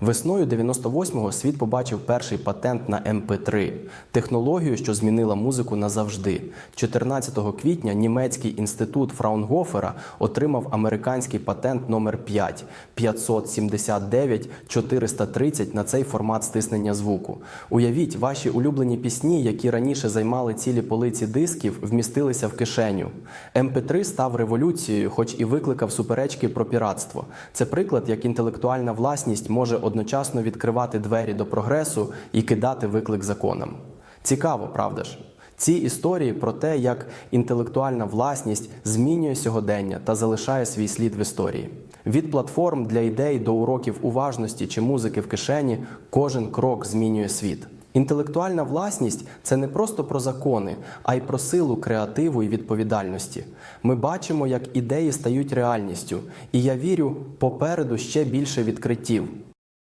Весною 98-го світ побачив перший патент на MP3 – технологію, що змінила музику назавжди. 14 квітня німецький інститут Фраунгофера отримав американський патент номер 5 579 430 на цей формат стиснення звуку. Уявіть, ваші улюблені пісні, які раніше займали цілі полиці дисків, вмістилися в кишеню. MP3 став революцією, хоч і викликав суперечки про піратство. Це приклад, як інтелектуальна власність може одночасно відкривати двері до прогресу і кидати виклик законам. Цікаво, правда ж? Ці історії про те, як інтелектуальна власність змінює сьогодення та залишає свій слід в історії. Від платформ для ідей до уроків уважності чи музики в кишені кожен крок змінює світ. Інтелектуальна власність це не просто про закони, а й про силу креативу і відповідальності. Ми бачимо, як ідеї стають реальністю, і я вірю, попереду ще більше відкриттів.